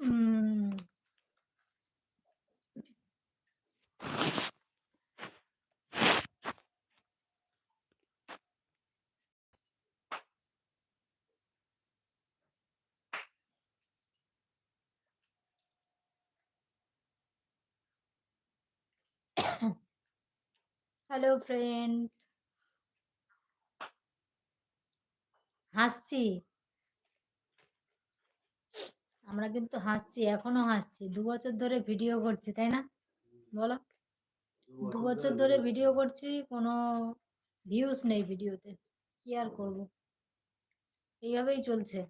উম, hello friend হাসছি আমরা কিন্তু হাসছি এখনও হাসছি। দু বছর ধরে ভিডিও করছি তাই না? বলো। দু বছর ধরে ভিডিও করছি। কোনো ভিউজ নেই ভিডিওতে। কি আর করব? এইভাবেই চলছে।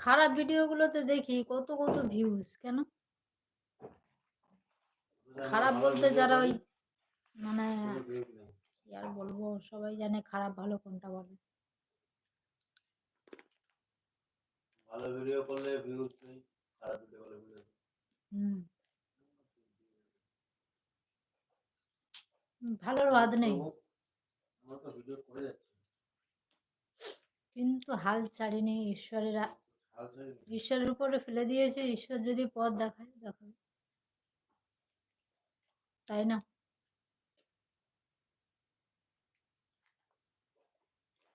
খারাপ ভিডিওগুলোতে দেখি কত কত ভিউজ কেন? খারাপ বলতে যারা ওই মানে কি আর বলব সবাই জানে খারাপ ভালো কোনটা বলে। ভালো ভিডিও করলে ভিউজ নেই খারাপ ভিডিও করলে ভিউজ হুম। বাদ নেই। আমরা তো ভিডিও করে যাচ্ছি। কিন্তু হাল ছাড়িনি ঈশ্বরের। ঈশ্বরের উপরে ফেলে দিয়েছে ঈশ্বর যদি পথ দেখায় দেখাবে তাই না?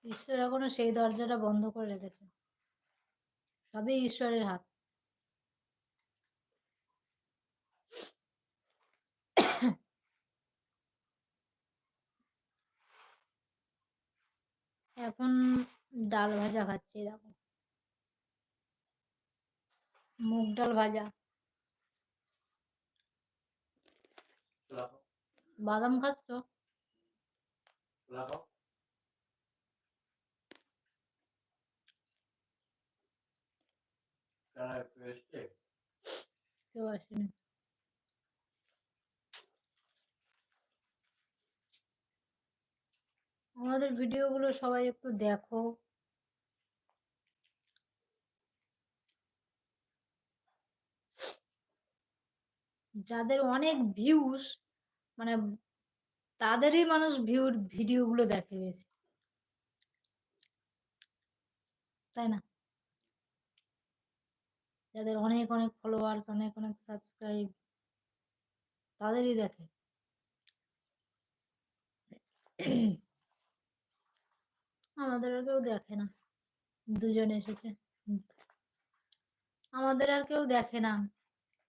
ঈশ্বর এখনও সেই দরজাটা বন্ধ করে রেখেছে। সবই ঈশ্বরের হাত। এখন ডাল ভাজা খাচ্ছি দেখো। মুগ ডাল ভাজা। বাদাম খাচ্ছ ছোলা খাও কারা একটু এসছে কেউ আসেনি। আমাদের ভিডিওগুলো সবাই একটু দেখো। যাদের অনেক ভিউস মানে তাদেরই মানুষ ভিউর ভিডিওগুলো দেখে বেশি। তাই না? যাদের অনেক অনেক ফলোয়ার্স অনেক অনেক সাবস্ক্রাইব তাদেরই দেখে। আমাদের আর কেউ দেখে না। দুজন এসেছে। আমাদের আর কেউ দেখে না।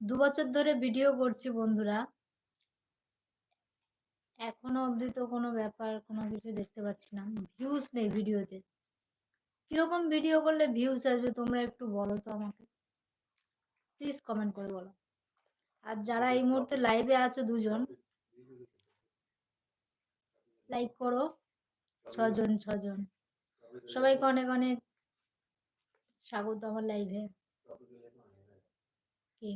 দু বছর ধরে ভিডিও করছি বন্ধুরা। এখনও অবধি তো কোনো ব্যাপার, কোনো কিছু দেখতে পাচ্ছি না। ভিউজ নেই ভিডিওতে কীরকম ভিডিও করলে ভিউজ আসবে তোমরা একটু বলো তো আমাকে। প্লিজ কমেন্ট করে বলো। আর যারা এই মুহূর্তে লাইভে আছো দুজন লাইক করো। ছজন ছজন। সবাইকে অনেক অনেক স্বাগত আমার লাইভে কি?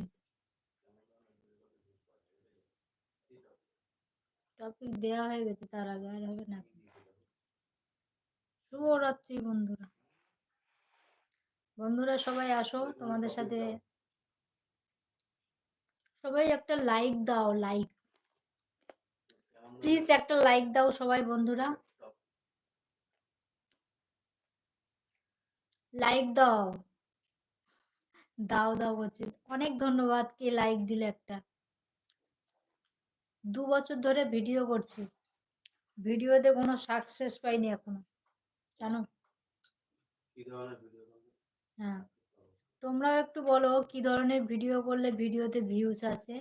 টপিক দেওয়া হয়ে গেছে তার আগে আর হবে না। শুভরাত্রি বন্ধুরা। বন্ধুরা সবাই আসো তোমাদের সাথে সবাই একটা লাইক দাও লাইক প্লিজ একটা লাইক দাও সবাই বন্ধুরা। লাইক দাও। দাও দাও বলছি। অনেক ধন্যবাদ কে লাইক দিলে একটা। দু বছর ধরে ভিডিও করছি। ভিডিওতে কোনো সাকসেস পাইনি এখনও। জানো? হ্যাঁ। তোমরাও একটু বলো, কি ধরনের ভিডিও করলে ভিডিওতে ভিউজ আসে?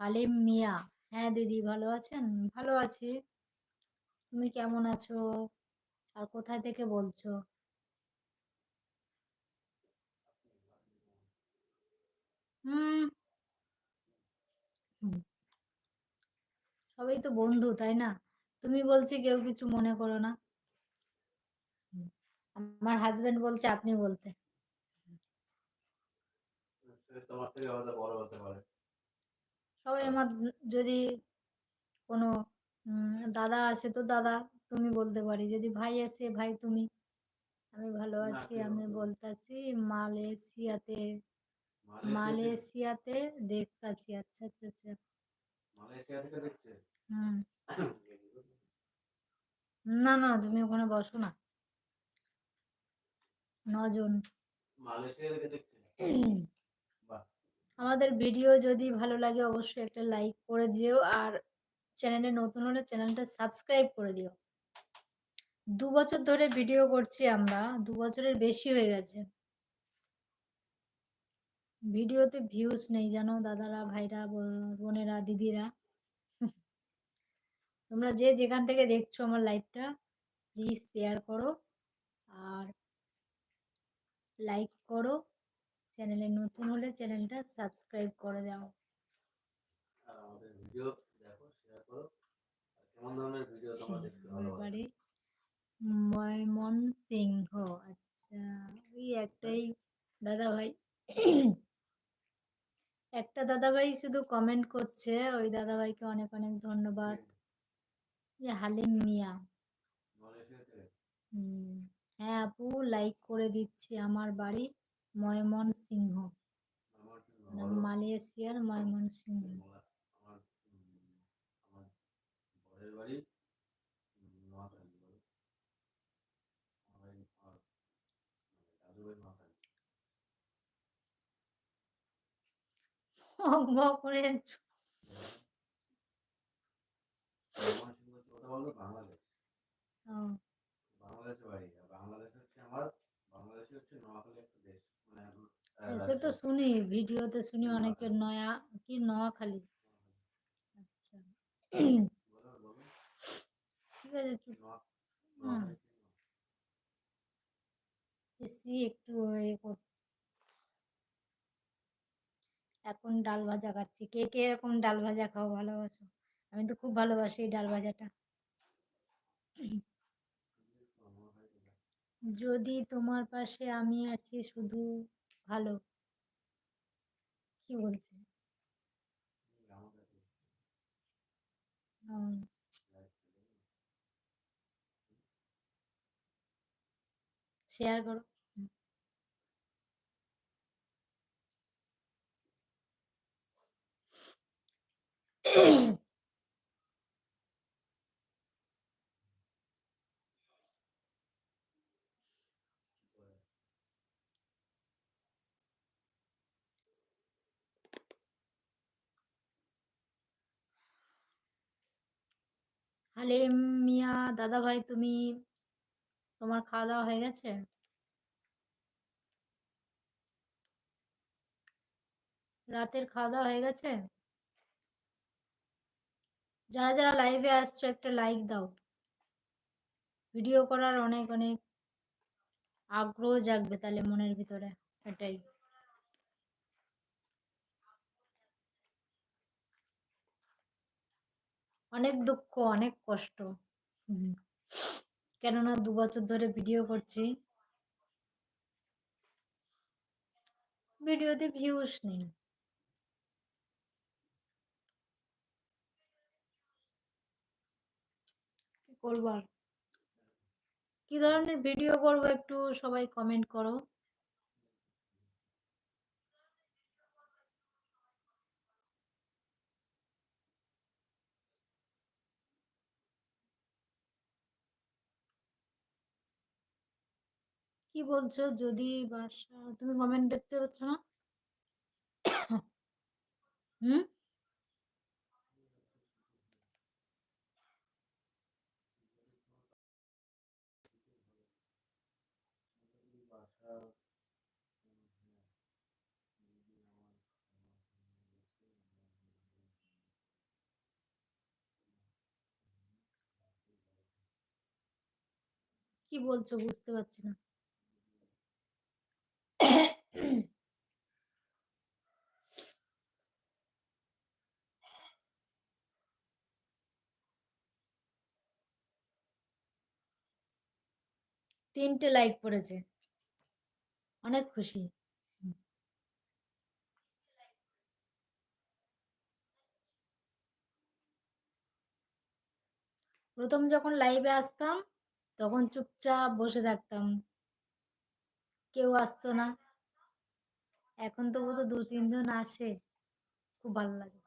হালিম মিয়া। হ্যাঁ দিদি, ভালো আছেন? ভালো আছি। তুমি কেমন আছো? আর কোথায় থেকে বলছো? হুম। সবাই তো বন্ধু, তাই না? তুমি বলছি কেউ কিছু মনে করো না। আমার হাজবেন্ড বলছে, আপনি বলতে। তোমার থেকে হয়তো বড় হতে পারে সবাই আমার যদি কোনো দাদা আসে তো দাদা তুমি বলতে পারি। যদি ভাই আসে ভাই তুমি। আমি ভালো আছি আমি বলতে পারে। মালয়েশিয়াতে মালয়েশিয়াতে দেখতাছি। আচ্ছা আচ্ছা আচ্ছা। মালয়েশিয়া থেকে দেখছে? হুম। না না তুমি ওখানে বসো না। নজন। মালয়েশিয়া থেকে আমাদের ভিডিও যদি ভালো লাগে অবশ্যই একটা লাইক করে দিও আর চ্যানেলে নতুন হলে চ্যানেলটা সাবস্ক্রাইব করে দিও। দু বছর ধরে ভিডিও করছি আমরা, দু বছরের বেশি হয়ে গেছে। ভিডিওতে ভিউজ নেই, জানো দাদারা, ভাইরা বোনেরা, দিদিরা। তোমরা যে যেখান থেকে দেখছ আমার লাইভটা প্লিজ শেয়ার করো আর লাইক করো। চ্যানেলে নতুন হলে চ্যানেলটা সাবস্ক্রাইব করে দাও। আর আমাদের ভিডিও দেখো শেয়ার করো। কেমন ধরনের ভিডিও তোমরা দেখতে ভালোবাসো? ময়মন সিংহ আচ্ছা ওই একটাই দাদা ভাই একটা দাদা ভাই শুধু কমেন্ট করছে ওই দাদা ভাইকে অনেক অনেক ধন্যবাদ। যে হালিম মিয়া। হুম, হ্যাঁ আপু লাইক করে দিচ্ছি আমার বাড়ি। ময়মন সিংহ আমার কি মানে বলো? মালয়েশিয়ার ময়মন সিংহ করে বাংলাদেশে। বাড়ি। বাংলাদেশ হচ্ছে আমার বাংলাদেশে হচ্ছে নোয়াখালী দেশ মানে আহ, এসে তো শুনি ভিডিওতে শুনি অনেকের নয়া কি নোয়াখালী? আচ্ছা। ঠিক আছে নোয়া-? এসি একটু এ এখন ডাল ভাজা খাচ্ছি। কে কে এরকম ডাল ভাজা খাও ভালোবাসো? আমি তো খুব ভালোবাসি এই ডাল ভাজাটা? যদি তোমার পাশে আমি আছি শুধু ভালো কি বলছে। শেয়ার করো। হালিম, মিয়া দাদা ভাই তুমি, তোমার খাওয়া দাওয়া হয়ে গেছে? রাতের খাওয়া দাওয়া হয়ে গেছে? যারা যারা লাইভে আসছো, একটা লাইক দাও। ভিডিও করার অনেক অনেক আগ্রহ জাগবে তাহলে মনের ভিতরে, এটাই। অনেক দুঃখ, অনেক কষ্ট। কেননা দু বছর ধরে ভিডিও করছি। ভিডিওতে ভিউস নেই। করব আর? কি ধরনের ভিডিও করব একটু সবাই কমেন্ট করো। কি বলছো? যদি বাসা, তুমি কমেন্ট দেখতে পাচ্ছ না? হুম? কি বলছো? বুঝতে পারছি না। তিনটে লাইক পড়েছে। অনেক খুশি। প্রথম যখন লাইভে আসতাম, তখন চুপচাপ বসে থাকতাম। কেউ আসতো না। এখন তো বোধ দু তিনজন আসে। খুব ভালো লাগে।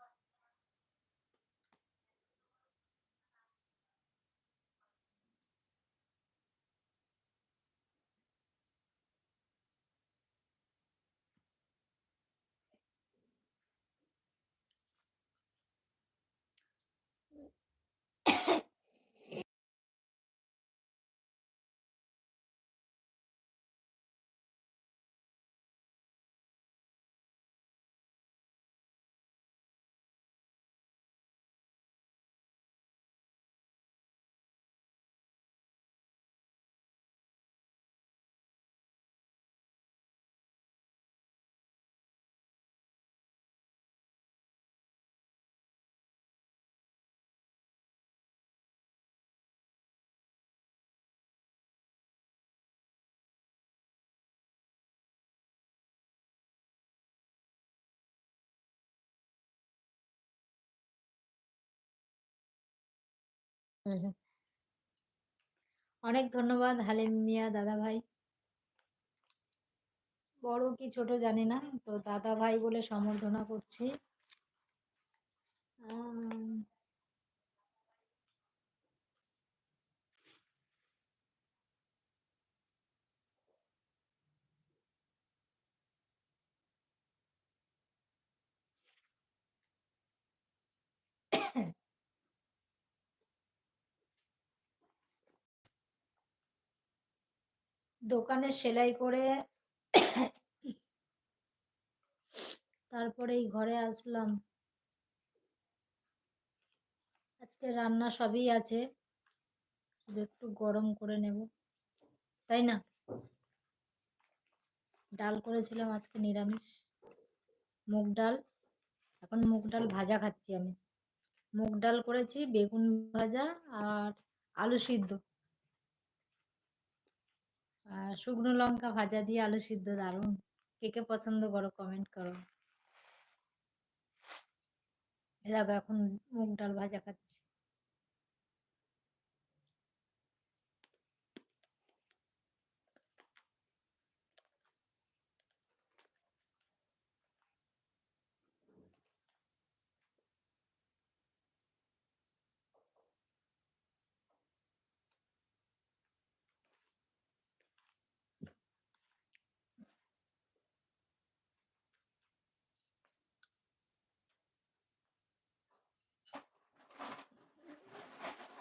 অনেক ধন্যবাদ হালিম মিয়া দাদা ভাই বড় কি ছোট জানি না, তো দাদা ভাই বলে সম্বর্ধনা করছি আম, দোকানে সেলাই করে তারপরে এই ঘরে আসলাম। আজকে রান্না সবই আছে। শুধু একটু গরম করে নেব, তাই না? ডাল করেছিলাম আজকে নিরামিষ। মুগ ডাল, এখন মুগ ডাল ভাজা খাচ্ছি আমি। মুগ ডাল করেছি, বেগুন ভাজা আর আলু সিদ্ধ। শুকনো লঙ্কা ভাজা দিয়ে আলু সিদ্ধ, দারুণ। কে কে পছন্দ করো কমেন্ট করো। এখন মুগ ডাল ভাজা খাচ্ছি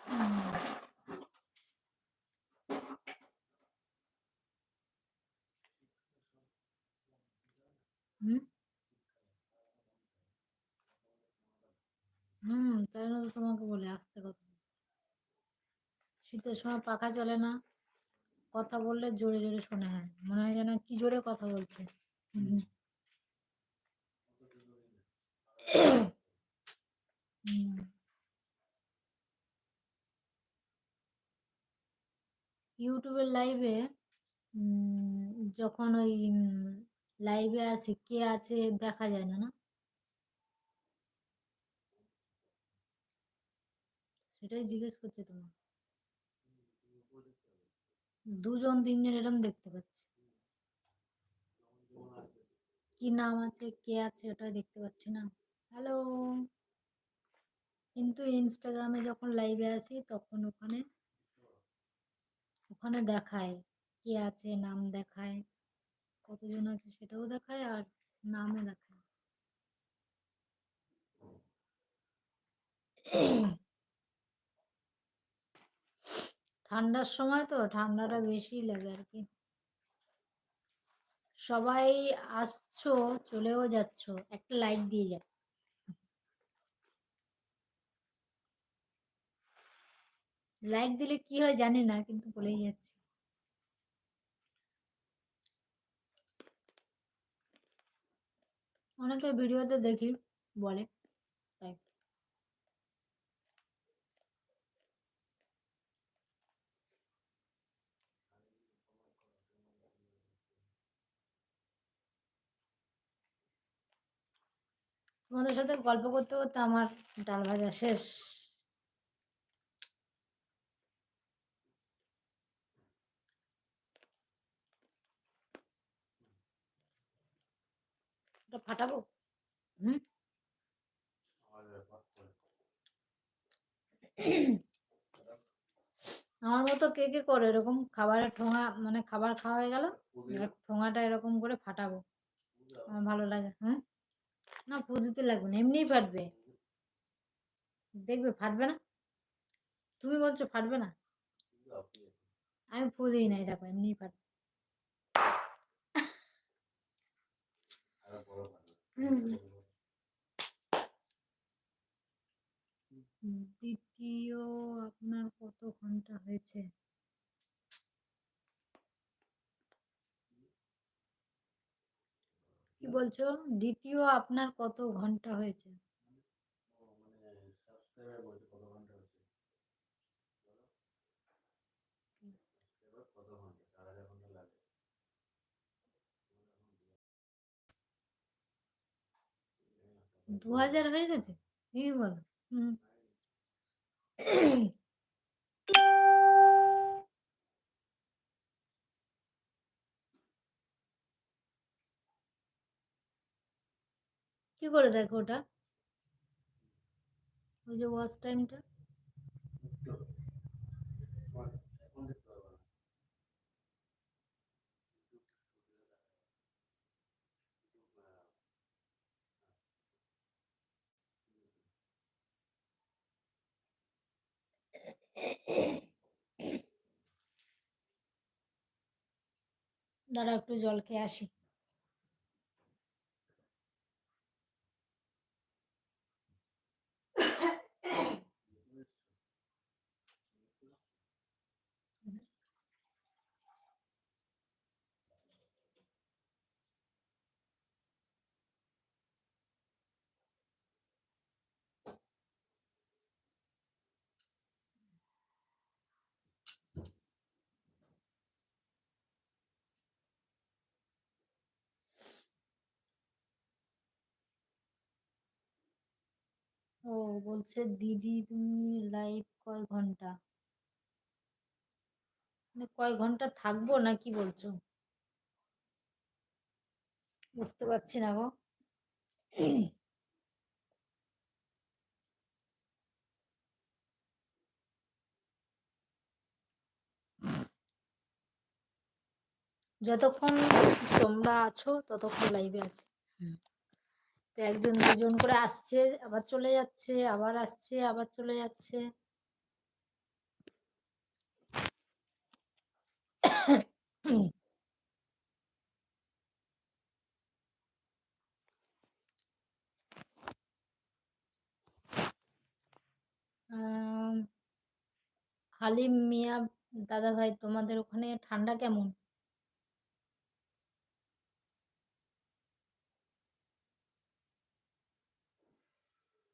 হুম, হুম তাই না তো তোমাকে বলে আসতে কথা শীতের সময় পাখা চলে না কথা বললে জোরে জোরে শোনা হয়। মনে হয় যেন কি জোরে কথা বলছে। ইউটিউবের লাইভে যখন ওই লাইভে আছে, কে আছে দেখা যায় না না? সেটাই জিজ্ঞেস করছে তোমার দুজন, তিনজন এরম দেখতে পাচ্ছি। কি নাম আছে, কে আছে ওটা দেখতে পাচ্ছি না। হ্যালো কিন্তু ইনস্টাগ্রামে যখন লাইভে আসি, তখন ওখানে ওখানে দেখায় কে আছে, নাম দেখায়। কতজন আছে সেটাও দেখায় আর নামও দেখায়। ঠান্ডার সময় তো ঠান্ডাটা বেশি লাগে আর কি। সবাই আসছো, চলেও যাচ্ছ, একটা লাইক দিয়ে যাও। লাইক দিলে কি হয় জানি না, কিন্তু বলেই যাচ্ছি। অনেকের ভিডিওতে দেখি বলে তাই। তোমাদের সাথে গল্প করতে করতে আমার ডাল ভাজা শেষ। ওটা ফাটাবো? হুম? আমার মতো কে কে করে? এরকম খাবারের ঠোঙা মানে খাবার খাওয়া হয়ে গেল ঠোঙাটা এরকম করে ফাটাবো। আমার ভালো লাগে হ্যাঁ না, পুজোতে লাগবে না, এমনিই ফাটবে। দেখবে, ফাটবে না? তুমি বলছো ফাটবে না? আমি দিই নাই, দেখো, এমনিই ফাটবে। দ্বিতীয় আপনার কত ঘণ্টা হয়েছে? কি বলছো? দ্বিতীয় আপনার কত ঘণ্টা হয়েছে দু হাজার হয়ে গেছে? কি বলো। কি করে দেখো ওটা? ওই যে ওয়াচ টাইমটা দাঁড়া একটু জল খেয়ে আসি। ও বলছে, দিদি, তুমি লাইভ কয় ঘণ্টা? মানে কয় ঘণ্টা থাকব না কি বলছো? বুঝতে পারছি না গো। যতক্ষণ তোমরা আছো, ততক্ষণ লাইভে আছে। তো একজন দুজন করে আসছে, আবার চলে যাচ্ছে, আবার আসছে, আবার চলে যাচ্ছে। হালিম মিয়া দাদা ভাই তোমাদের ওখানে ঠান্ডা কেমন?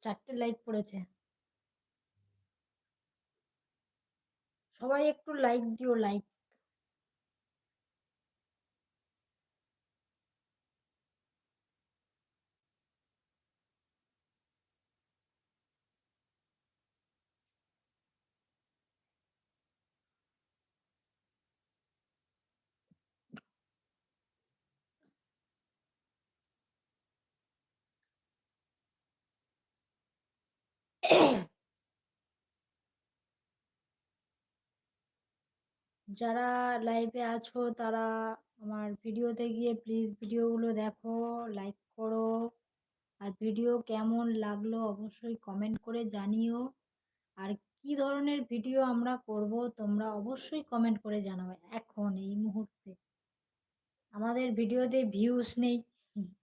চারটে লাইক পড়েছে। সবাই একটু লাইক দিও লাইক যারা লাইভে আছো, তারা আমার ভিডিওতে গিয়ে প্লিজ ভিডিওগুলো দেখো লাইক করো। আর ভিডিও কেমন লাগল অবশ্যই কমেন্ট করে জানিও। আর কি ধরনের ভিডিও আমরা করব, তোমরা অবশ্যই কমেন্ট করে জানাবে এখন, এই মুহূর্তে। আমাদের ভিডিওতে ভিউস নেই।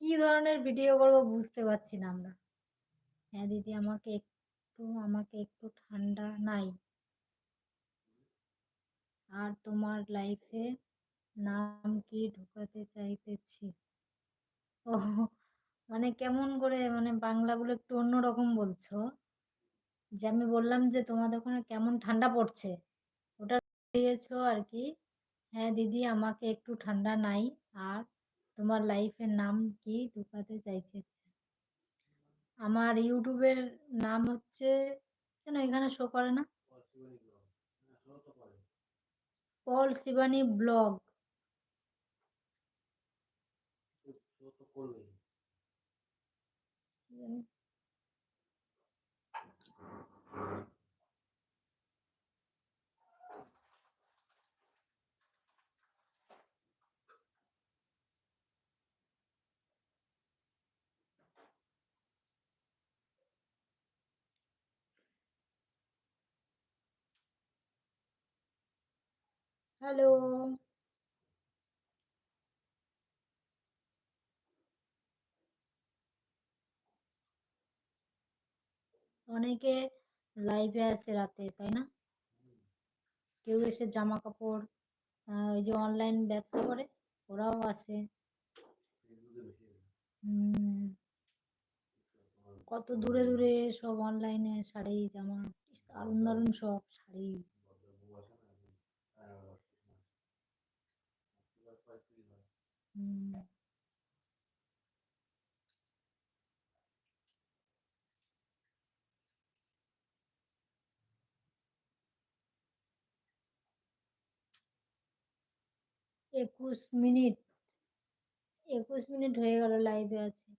কি ধরনের ভিডিও করব বুঝতে পারছি না আমরা। হ্যাঁ দিদি, আমাকে একটু আমাকে একটু ঠান্ডা নাই। আর তোমার লাইফে নাম কি ঢুকাতে চাইতেছি? ও মানে কেমন করে মানে বাংলাগুলো একটু অন্যরকম বলছো? যে আমি বললাম যে তোমাদের ওখানে কেমন ঠান্ডা পড়ছে? ওটা দিয়েছ আর কি। হ্যাঁ দিদি, আমাকে একটু ঠান্ডা নাই। আর তোমার লাইফের নাম কি ঢুকাতে চাইছে? আমার ইউটিউবের নাম হচ্ছে কেন এখানে শো করে না? Paul Shivani blog hello. অনেকে লাইভে আসে রাতে, তাই না? কেউ এসে জামা কাপড় ওই যে অনলাইন ব্যবসা করে, ওরাও আসে কত দূরে দূরে সব অনলাইনে শাড়ি, জামা দারুণ দারুণ সব শাড়ি ভদ্রবউ আসে না, একদিন সাড়ে এগারো দশটার সময়। এবার প্রায় free হয়। হুম, একুশ মিনিট। একুশ মিনিট হয়ে গেল লাইভে আছে।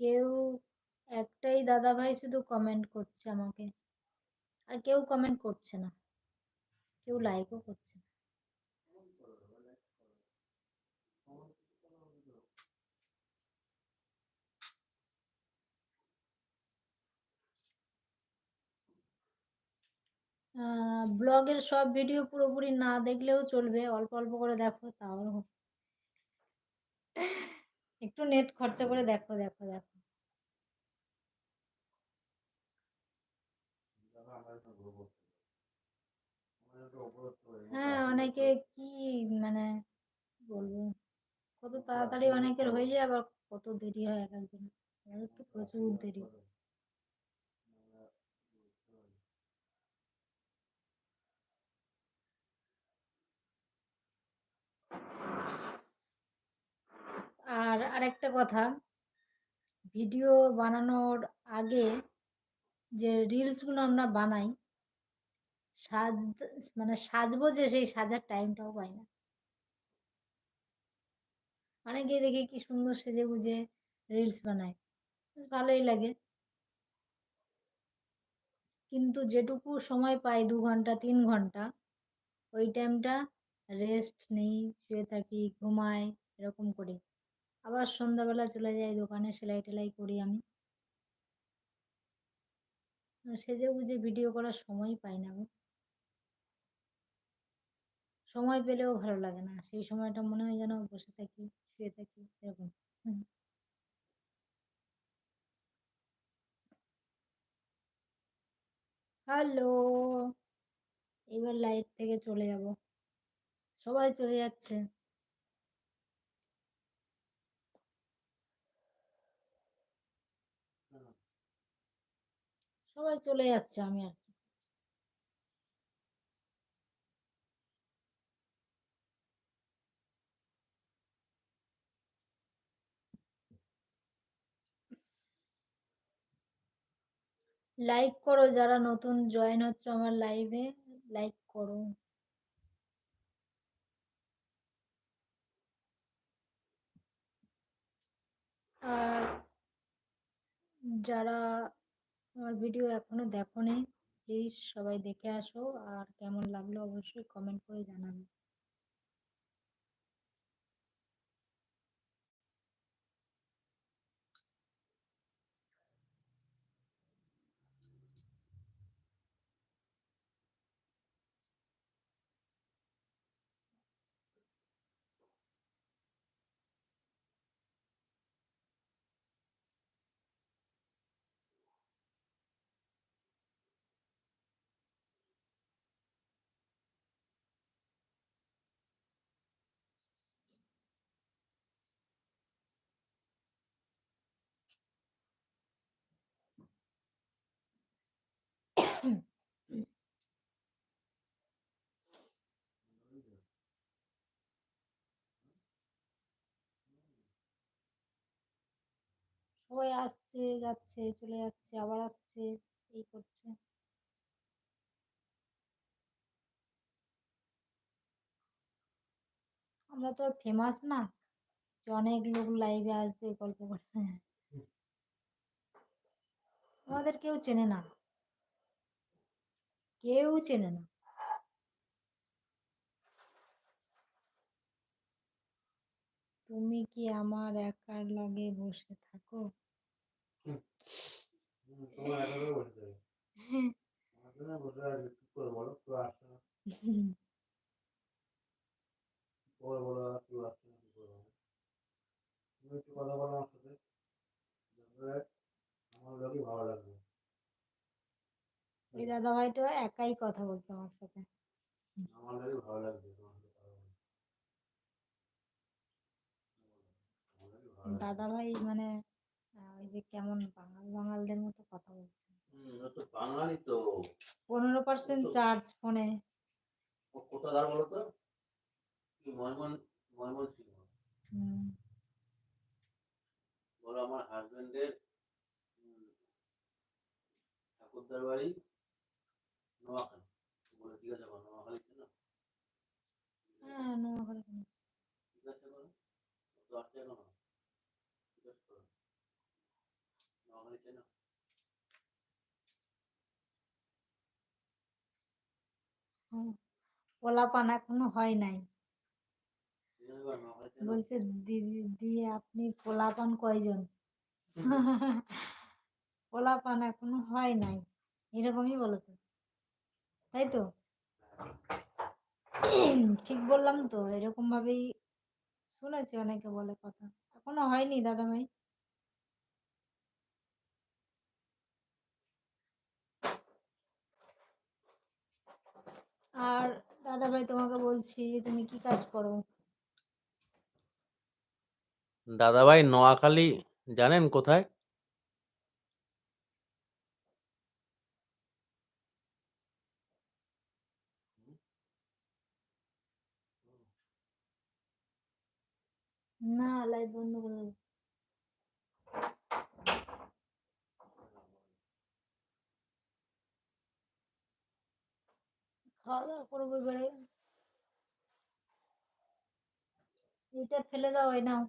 কেউ, একটাই দাদা ভাই শুধু কমেন্ট করছে আমাকে। আর কেউ কমেন্ট করছে না। কেউ লাইকও করছে না। ব্লগের সব ভিডিও পুরোপুরি না দেখলেও চলবে। অল্প অল্প করে দেখো, তাও। একটু নেট খরচা করে দেখো দেখো দেখো। হ্যাঁ অনেকে কি মানে বলব, কত তাড়াতাড়ি অনেকের হয়ে যায়, আবার কত দেরি হয় এক একদিন আমাদের তো প্রচুর দেরি আর আরেকটা কথা। ভিডিও বানানোর আগে যে রিলসগুলো আমরা বানাই, সাজ মানে সাজবো যে সেই সাজার টাইমটাও পাই না। অনেকে দেখি কি সুন্দর সেজে গুজে রিলস বানায় ভালোই লাগে। কিন্তু যেটুকু সময় পাই দু ঘণ্টা, তিন ঘণ্টা, ওই টাইমটা রেস্ট নেই, শুয়ে থাকি, ঘুমাই, এরকম করি আবার সন্ধ্যাবেলা চলে যাই দোকানে, সেলাই টেলাই করি আমি। সেজে গুজে ভিডিও করার সময় পাই না গো। সময় পেলেও ভালো লাগে না। সেই সময়টা মনে হয় যেন বসে থাকি, শুয়ে থাকি, এরকম। হ্যালো! এবার লাইভ থেকে চলে যাব। সবাই চলে যাচ্ছে। সবাই চলে যাচ্ছে আমি আর কি। লাইক করো যারা নতুন জয়েন হচ্ছে আমার লাইভে লাইক করো। আর যারা আমার ভিডিও এখনও দেখোনি প্লিজ সবাই দেখে আসো, আর কেমন লাগল অবশ্যই কমেন্ট করে জানাবে। সবাই আসছে, যাচ্ছে, চলে যাচ্ছে, আবার আসছে, এই করছে। আমরা তো ফেমাস না, যে অনেক লোক লাইভে আসবে গল্প করবে আমাদের কেউ চেনে না। কেউ চেনে না। তুমি কি আমার একার লগে বসে থাকো? করে বলো কথা বলো আমার সাথে আমার লোকই ভালো লাগবে। ওই দাদা ভাইটা একাই কথা বলছে আমার সাথে। আমার ভালো লাগবে তোমার সাথে কথা বলে আমার লোকই ভালো লাগবে। দাদা ভাই মানে ওই যে কেমন বাঙাল বাঙালদের মতো কথা বলছে বাঙালি তো। পনেরো পার্সেন্ট চার্জ ফোনে কোথাকার বলো তো? ময়মন ময়মন সিংহ। বলো আমার হাজবেন্ডের ঠাকুরদার বাড়ি নোয়াখালী। বলে ঠিক আছে বলো নোয়াখালীতে না? হ্যাঁ নোয়াখালী। শুনেছি। ঠিক আছে বলো। ও তো আসছে কেন ঠিক আছে করো হয়েছে না হুম, পোলাপান এখনও হয় নাই? বলছে দিদি, দিয়ে আপনি পোলাপান কয়জন? পোলাপান এখনও হয় নাই। এরকমই বলো তো তাই তো? ঠিক বললাম তো এরকম ভাবেই শুনেছি অনেকে বলে কথা। এখনও হয়নি দাদা ভাই আর দাদা ভাই তোমাকে বলছি তুমি কি কাজ করো? দাদাভাই নোয়াখালী জানেন কোথায়? না লাইভ বন্ধ করে খাওয়া দাওয়া করব এবারে। এটা ফেলে দাও নাও।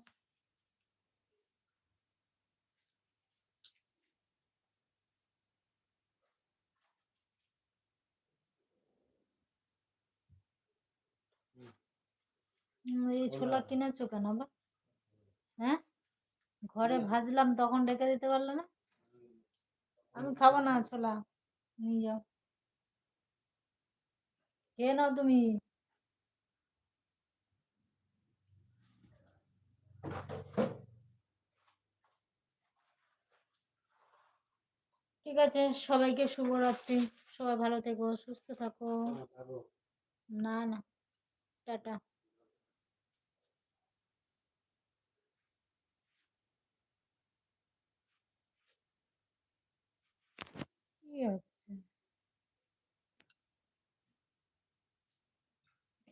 হুম, এই ছোলা। কিনেছো কেন আবার? হ্যাঁ? ঘরে ভাজলাম তখন রেখে দিতে পারলে না? আমি খাব না ছোলা। নিয়ে যাও। খেয়ে নাও তুমি? ঠিক আছে, সবাইকে শুভরাত্রি। সবাই ভালো থেকো, সুস্থ থাকো। না না, টাটা। আর